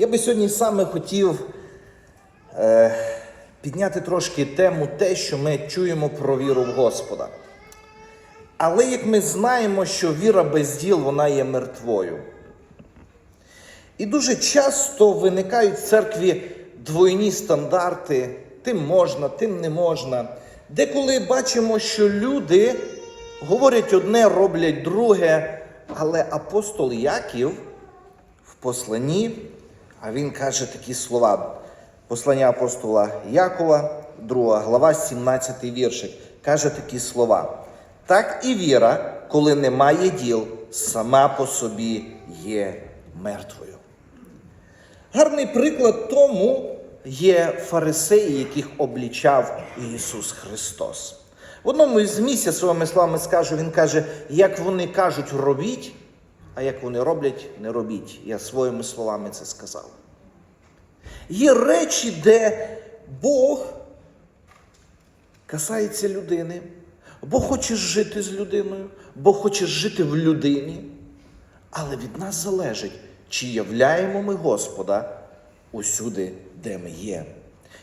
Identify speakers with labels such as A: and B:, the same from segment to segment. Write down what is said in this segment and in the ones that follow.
A: Я би сьогодні саме хотів е, підняти трошки тему те, що ми чуємо про віру в Господа. Але як ми знаємо, що віра без діл вона є мертвою. І дуже часто виникають в церкві двойні стандарти: тим можна, тим не можна. Деколи бачимо, що люди говорять одне, роблять друге, але апостол Яків в посланні, а він каже такі слова. Послання апостола Якова, 2 глава, 17 віршик, каже такі слова. Так і віра, коли немає діл, сама по собі є мертвою. Гарний приклад тому є фарисеї, яких облічав Ісус Христос. В одному із місць, я своїми словами скажу, він каже, як вони кажуть, робіть, а як вони роблять, не робіть. Я своїми словами це сказав. Є речі, де Бог касається людини, Бог хоче жити з людиною, Бог хоче жити в людині, але від нас залежить, чи являємо ми Господа усюди, де ми є.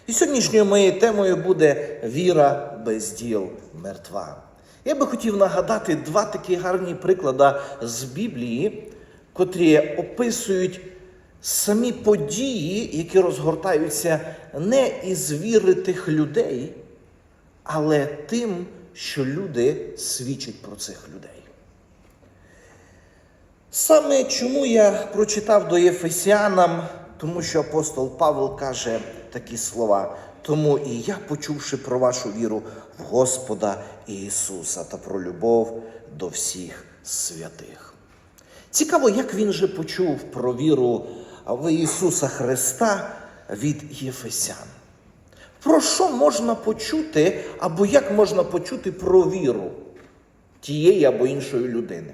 A: І сьогоднішньою моєю темою буде віра без діл мертва. Я би хотів нагадати два такі гарні приклади з Біблії, котрі описують самі події, які розгортаються не із віри тих людей, але тим, що люди свідчать про цих людей. Саме чому я прочитав до Єфесянам, тому що апостол Павел каже такі слова. Тому і я, почувши про вашу віру в Господа Ісуса та про любов до всіх святих. Цікаво, як він же почув про віру в Ісуса Христа від Єфесян. Про що можна почути, або як можна почути про віру тієї або іншої людини?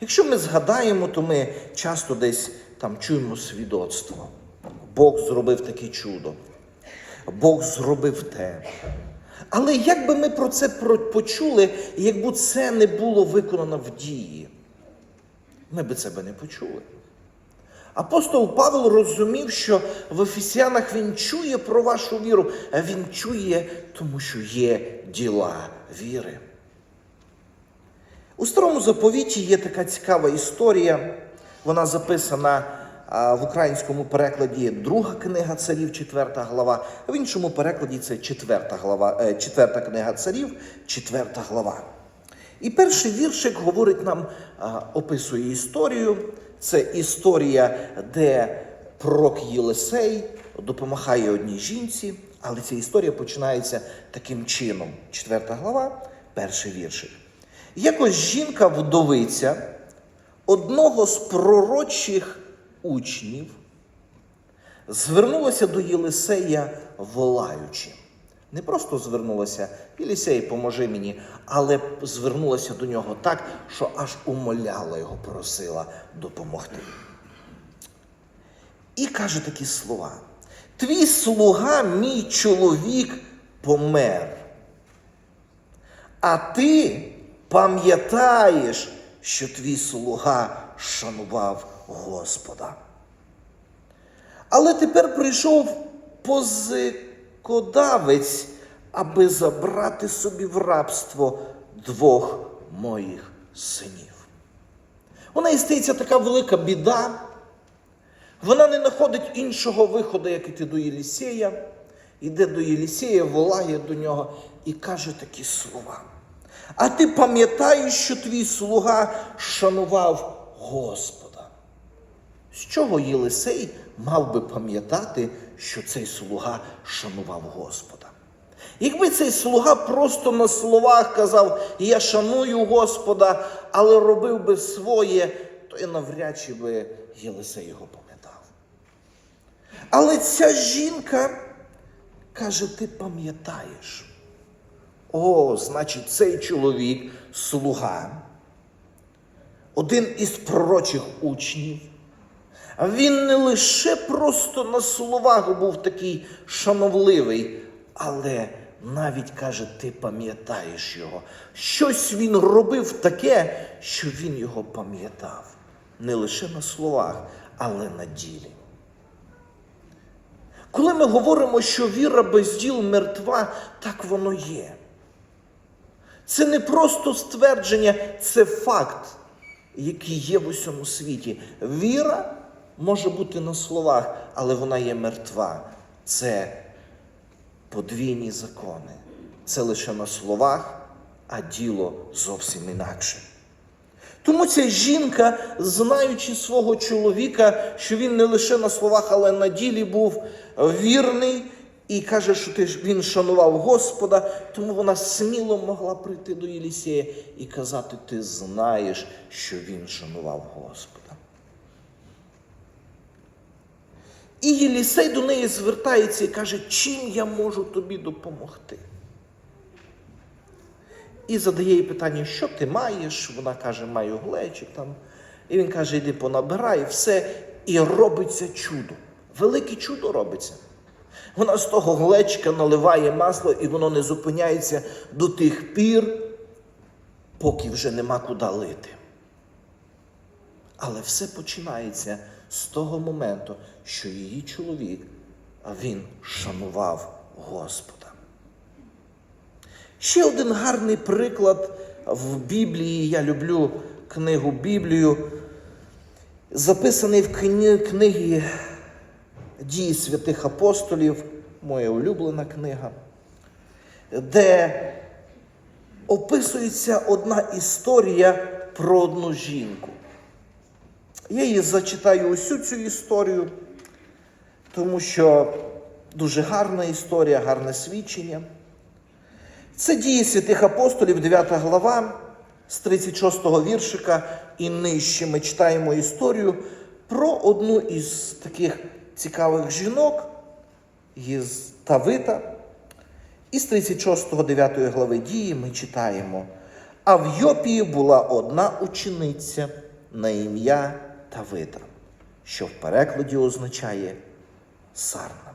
A: Якщо ми згадаємо, то ми часто десь там чуємо свідоцтво. Бог зробив таке чудо. Бог зробив те. Але як би ми про це почули, якби це не було виконано в дії, ми би це би не почули. Апостол Павел розумів, що в Ефесянах він чує про вашу віру, а він чує, тому що є діла віри. У старому заповіті є така цікава історія. Вона записана в українському перекладі друга книга царів, четверта глава, в іншому перекладі це четверта глава, четверта книга царів, четверта глава. І перший віршик говорить нам, описує історію. Це історія, де пророк Єлисей допомагає одній жінці, але ця історія починається таким чином. Четверта глава, перший віршик. Якось жінка-вдовиця одного з пророчих учнів звернулася до Єлисея, волаючи. Не просто звернулася, Єлисей, поможи мені, але звернулася до нього так, що аж умоляла його, просила допомогти. І каже такі слова: Твій слуга, мій чоловік, помер. А ти пам'ятаєш, що твій слуга шанував Господа. Але тепер прийшов позикодавець, аби забрати собі в рабство двох моїх синів. Вона і стається така велика біда. Вона не знаходить іншого виходу, як іти до Єлісея. Іде до Єлісея, волає до нього і каже такі слова. А ти пам'ятаєш, що твій слуга шанував Господа? З чого Єлисей мав би пам'ятати, що цей слуга шанував Господа? Якби цей слуга просто на словах казав, я шаную Господа, але робив би своє, то і навряд чи би Єлисей його пам'ятав. Але ця жінка каже: ти пам'ятаєш. О, значить, цей чоловік слуга, один із пророчих учнів. Він не лише просто на словах був такий шановливий, але навіть каже, ти пам'ятаєш його. Щось він робив таке, що він його пам'ятав. Не лише на словах, але на ділі. Коли ми говоримо, що віра без діл мертва, так воно є. Це не просто ствердження, це факт, який є в усьому світі. Віра може бути на словах, але вона є мертва. Це подвійні закони. Це лише на словах, а діло зовсім інакше. Тому ця жінка, знаючи свого чоловіка, що він не лише на словах, але на ділі був вірний, і каже, що ти він шанував Господа, тому вона сміло могла прийти до Єлісея і казати: Ти знаєш, що він шанував Господа. І Єлісей до неї звертається і каже, чим я можу тобі допомогти? І задає їй питання, що ти маєш? Вона каже, маю глечик там. І він каже, йди понабирай, все. І робиться чудо. Велике чудо робиться. Вона з того глечка наливає масло, і воно не зупиняється до тих пір, поки вже нема куди лити. Але все починається з того моменту, що її чоловік, а він шанував Господа. Ще один гарний приклад в Біблії. Я люблю книгу Біблію, записаний в книгі Дії святих апостолів, моя улюблена книга, де описується одна історія про одну жінку. Я її зачитаю усю цю історію, тому що дуже гарна історія, гарне свідчення. Це дії святих апостолів, 9 глава, з 36 віршика і нижче ми читаємо історію про одну із таких цікавих жінок із Тавита. І з 36 9 глави дії ми читаємо. А в Йопії була одна учениця на ім'я Тавита, що в перекладі означає сарна.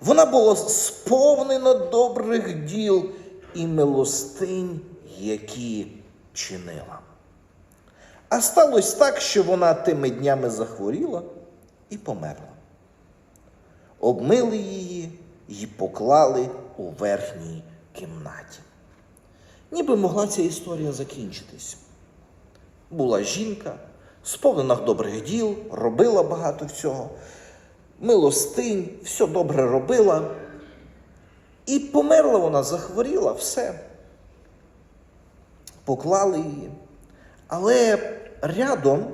A: Вона була сповнена добрих діл і милостинь, які чинила. А сталося так, що вона тими днями захворіла і померла. Обмили її і поклали у верхній кімнаті. Ніби могла ця історія закінчитись. Була жінка, сповнена добрих діл, робила багато всього, милостинь, все добре робила. І померла вона, захворіла, все. Поклали її. Але рядом,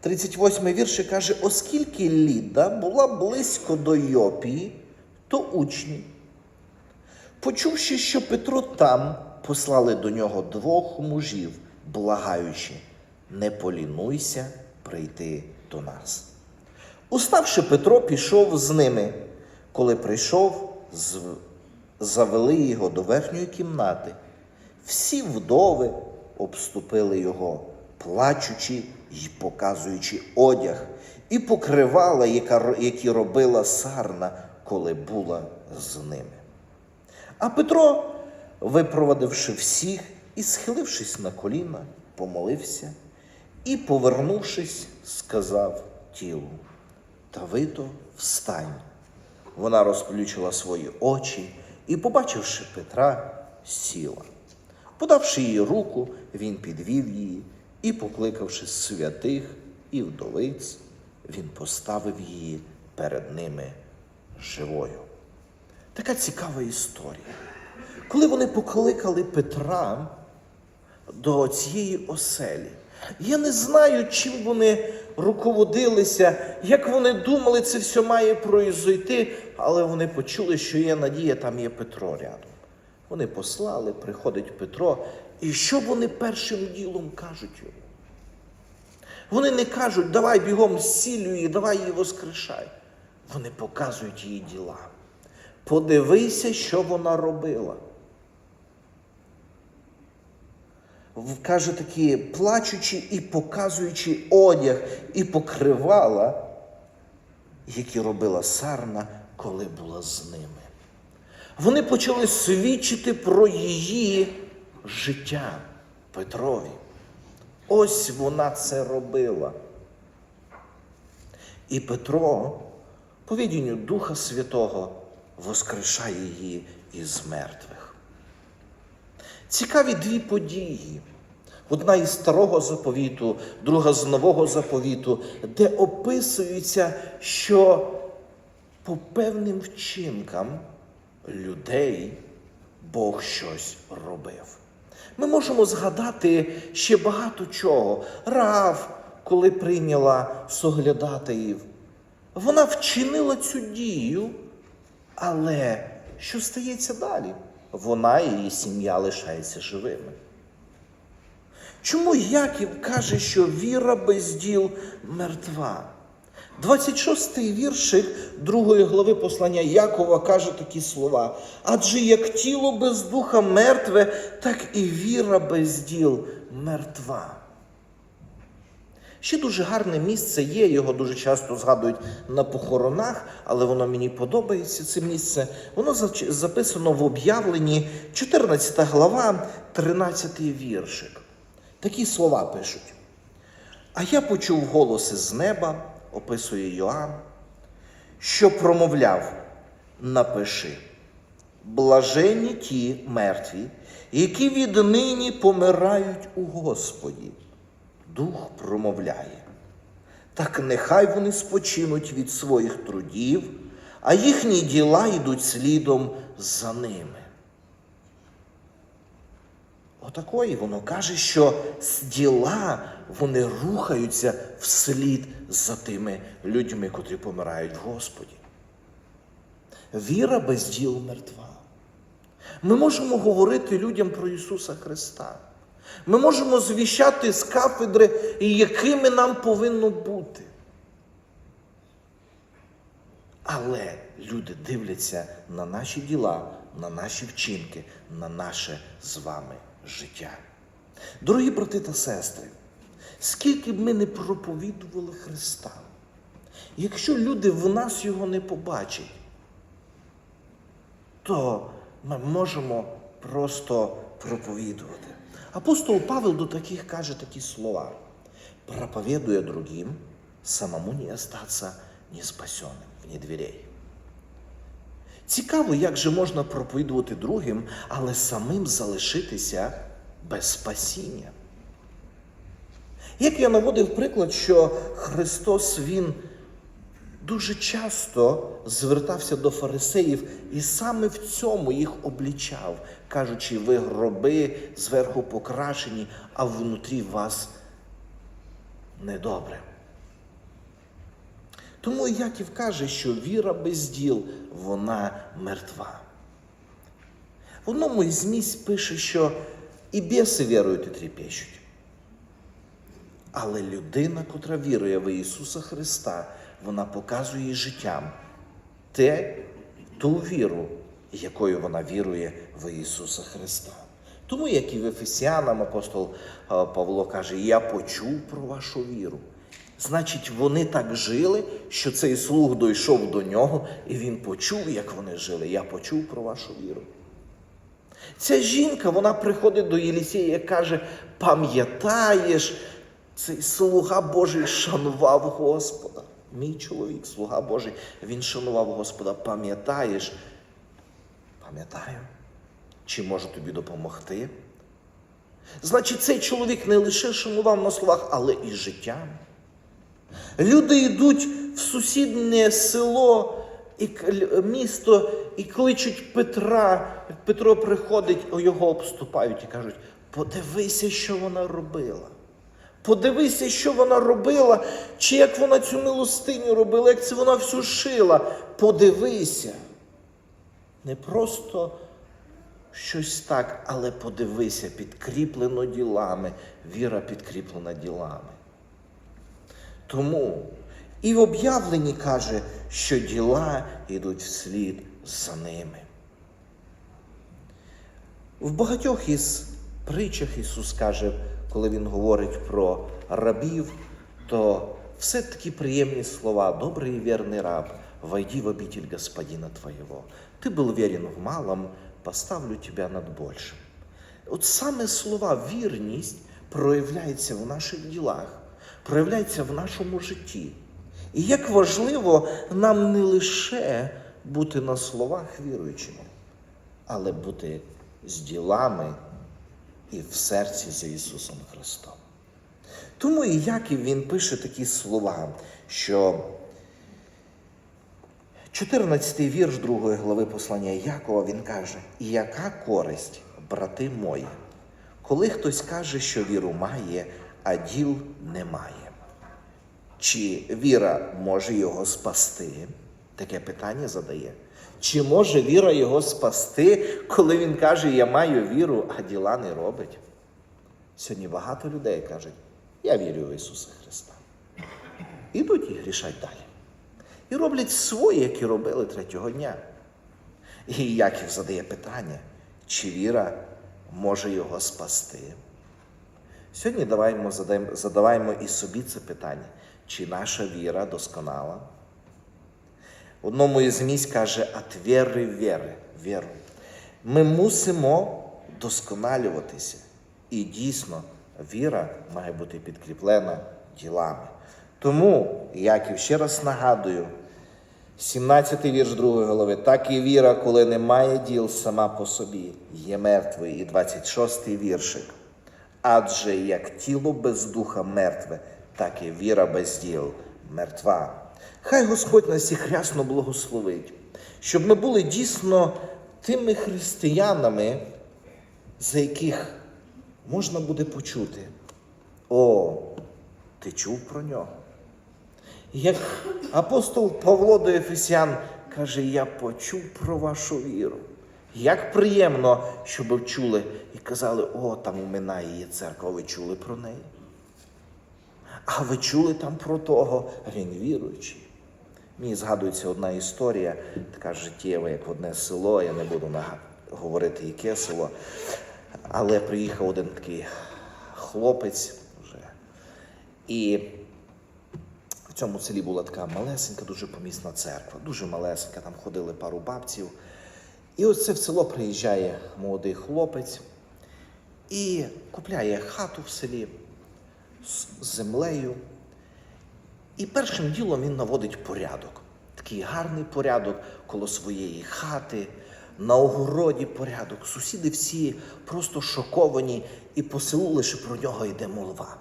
A: 38 вірші каже, оскільки Ліда була близько до Йопії, то учні, почувши, що Петро там, послали до нього двох мужів, благаючи, не полінуйся прийти до нас. Уставши Петро, пішов з ними. Коли прийшов, завели його до верхньої кімнати. Всі вдови обступили його, плачучи й показуючи одяг, і покривала, які робила сарна, коли була з ними. А Петро, випровадивши всіх і схилившись на коліна, помолився і, повернувшись, сказав тілу: Тавито, встань. Вона розплющила свої очі і, побачивши Петра, сіла. Подавши їй руку, він підвів її і, покликавши святих і вдовиць, він поставив її перед ними живою. Така цікава історія. Коли вони покликали Петра до цієї оселі, я не знаю, чим вони руководилися, як вони думали, це все має произойти, але вони почули, що є надія, там є Петро рядом. Вони послали, приходить Петро, і що вони першим ділом кажуть йому? Вони не кажуть, давай бігом зцілюй її, давай її воскрешай. Вони показують її діла. Подивися, що вона робила. Каже такі, плачучи і показуючи одяг і покривала, які робила сарна, коли була з ними. Вони почали свідчити про її життя Петрові. Ось вона це робила. І Петро по відінню Духа Святого воскрешає її із мертвих. Цікаві дві події. Одна із старого заповіту, друга з нового заповіту, де описується, що по певним вчинкам людей Бог щось робив. Ми можемо згадати ще багато чого. Рав, коли прийняла соглядатаїв, вона вчинила цю дію, але що стається далі? Вона і її сім'я лишається живими. Чому Яків каже, що віра без діл мертва? 26-й віршик другої глави послання Якова каже такі слова. Адже як тіло без духа мертве, так і віра без діл мертва. Ще дуже гарне місце є, його дуже часто згадують на похоронах, але воно мені подобається, це місце. Воно записано в об'явленні 14 глава, 13 віршик. Такі слова пишуть. А я почув голоси з неба, описує Йоанн, що промовляв: напиши, блаженні ті мертві, які віднині помирають у Господі. Дух промовляє. Так нехай вони спочинуть від своїх трудів, а їхні діла йдуть слідом за ними. Отакої воно каже, що з діла вони рухаються вслід за тими людьми, котрі помирають в Господі. Віра без діл мертва. Ми можемо говорити людям про Ісуса Христа. Ми можемо звіщати з кафедри, якими нам повинно бути. Але люди дивляться на наші діла, на наші вчинки, на наше з вами життя. Дорогі брати та сестри, скільки б ми не проповідували Христа, якщо люди в нас його не побачать, то ми можемо просто проповідувати. Апостол Павел до таких каже такі слова: проповедуя другим, самому не остаться неспасенним вне дверей. Цікаво, як же можна проповідувати другим, але самим залишитися без спасіння. Як я наводив приклад, що Христос Він дуже часто звертався до фарисеїв і саме в цьому їх облічав, кажучи, ви гроби зверху покрашені, а внутрі вас недобре. Тому Яків каже, що віра без діл, вона мертва. В одному із місць пише, що і біси вірують і тріпещуть. Але людина, котра вірує в Ісуса Христа, вона показує життям те, ту віру, якою вона вірує в Ісуса Христа. Тому, як і в Ефесіанам апостол е, Павло каже, я почув про вашу віру. Значить, вони так жили, що цей слух дійшов до нього, і він почув, як вони жили. Я почув про вашу віру. Ця жінка, вона приходить до Єлісія і каже: пам'ятаєш, цей слуга Божий шанував Господа. Мій чоловік, слуга Божий, він шанував Господа. Пам'ятаєш? Пам'ятаю, чи можу тобі допомогти? Значить, цей чоловік не лише шанував на словах, але і життям. Люди йдуть в сусіднє село і місто і кличуть Петра. Петро приходить, його обступають і кажуть: подивися, що вона робила. Подивися, що вона робила, чи як вона цю милостиню робила, як це вона всю шила. Подивися. Не просто щось так, але подивися, підкріплено ділами. Віра підкріплена ділами. Тому і в об'явленні каже, що діла йдуть вслід за ними. В багатьох із притчах Ісус каже, коли Він говорить про рабів, то все такі приємні слова, добрий і вірний раб, войди в обитель Господина Твоего. Ти був вірен в малом, поставлю тебе над большим. От саме слова вірність проявляється в наших ділах, проявляється в нашому житті. І як важливо нам не лише бути на словах віруючими, але бути з ділами і в серці за Ісусом Христом. Тому і Яків він пише такі слова, що 14 вірш другої глави послання Якова він каже: І яка користь, брати мої, коли хтось каже, що віру має, а діл немає? Чи віра може його спасти? Таке питання задає. Чи може віра його спасти, коли він каже, я маю віру, а діла не робить? Сьогодні багато людей кажуть, я вірю в Ісуса Христа. Ідуть і грішать далі. І роблять своє, як і робили третього дня. І Яків задає питання, чи віра може його спасти? Сьогодні даваймо, задаємо, задаваємо і собі це питання, чи наша віра досконала? Одному із місць каже «от віри віри, віру. Ми мусимо досконалюватися. І дійсно, віра має бути підкріплена ділами. Тому, Яків ще раз нагадую, 17 вірш 2 голови, так і віра, коли немає діл сама по собі, є мертвою. І 26-й віршик. Адже як тіло без духа мертве, так і віра без діл мертва. Хай Господь нас всіх рясно благословить, щоб ми були дійсно тими християнами, за яких можна буде почути. О, ти чув про нього? Як апостол Павло до Ефесян каже, я почув про вашу віру. Як приємно, щоб чули і казали, о, там у Минаї є церква, ви чули про неї. А ви чули там про того, він віруючий. Мені згадується одна історія, така життєва, як одне село, я не буду говорити, яке село. Але приїхав один такий хлопець вже. І в цьому селі була така малесенька, дуже помісна церква, дуже малесенька, там ходили пару бабців. І ось це в село приїжджає молодий хлопець і купляє хату в селі з землею. І першим ділом він наводить порядок. Такий гарний порядок коло своєї хати, на огороді порядок. Сусіди всі просто шоковані, і по селу лише про нього йде молва.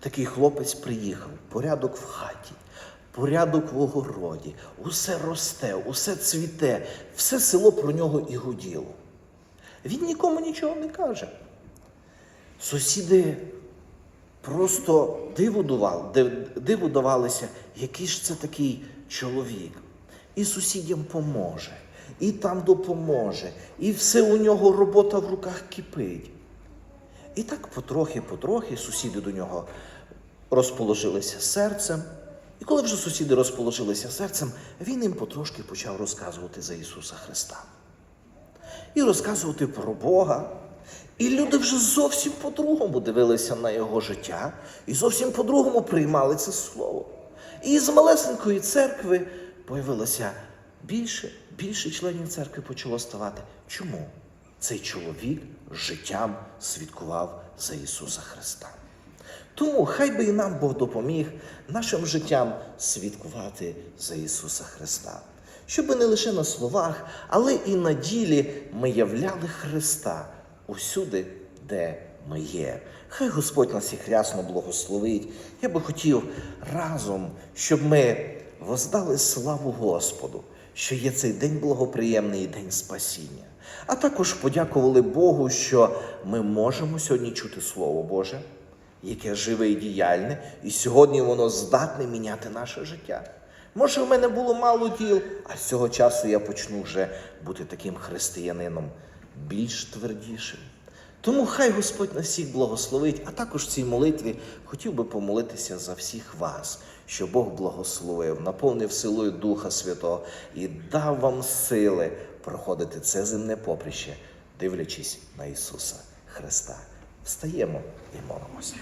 A: Такий хлопець приїхав, порядок в хаті, порядок в огороді, усе росте, усе цвіте, все село про нього і гуділо. Він нікому нічого не каже. Сусіди просто диву диву давалися, який ж це такий чоловік. І сусідям поможе, і там допоможе, і все у нього робота в руках кипить. І так потрохи-потрохи сусіди до нього розположилися серцем. І коли вже сусіди розположилися серцем, він їм потрошки почав розказувати за Ісуса Христа. І розказувати про Бога. І люди вже зовсім по-другому дивилися на його життя і зовсім по-другому приймали це слово. І з малесенької церкви появилося більше, більше членів церкви почало ставати. Чому? Цей чоловік життям свідкував за Ісуса Христа. Тому хай би і нам Бог допоміг нашим життям свідкувати за Ісуса Христа. Щоб не лише на словах, але і на ділі ми являли Христа усюди, де ми є. Хай Господь нас їх рясно благословить. Я би хотів разом, щоб ми воздали славу Господу, що є цей день благоприємний і день спасіння. А також подякували Богу, що ми можемо сьогодні чути Слово Боже яке живе і діяльне, і сьогодні воно здатне міняти наше життя. Може, в мене було мало діл, а з цього часу я почну вже бути таким християнином більш твердішим. Тому хай Господь нас всіх благословить, а також в цій молитві хотів би помолитися за всіх вас, що Бог благословив, наповнив силою Духа Святого і дав вам сили проходити це земне поприще, дивлячись на Ісуса Христа. Встаємо і молимося.